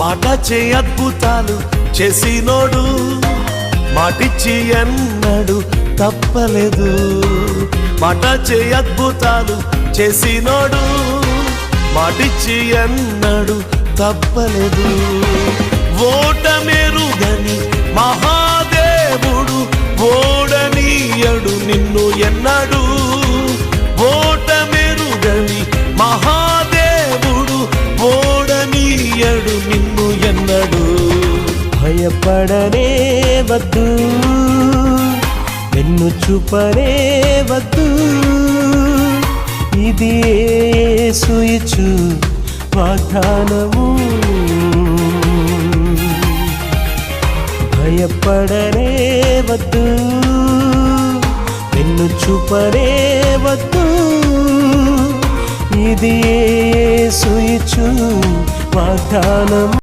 మాట చే అద్భుతాలు చేసినోడు మాటిచ్చి ఎన్నడు తప్పలేదు. మాట చే అద్భుతాలు చేసినోడు మాటిచ్చి ఎన్నడు తప్పలేదు. ఓటమెరుగని మహాదేవుడు ఓడనీయడు నిన్ను ఎన్నడు ఓడనీయడు ఎన్నడు భయపడనే వద్దు వెన్ను చూపనే వద్దు ఇది యేసు వాగ్దానము. భయపడనే వద్దు వెన్ను చూపనే వద్దు ఇది యేసు వాగ్దానము.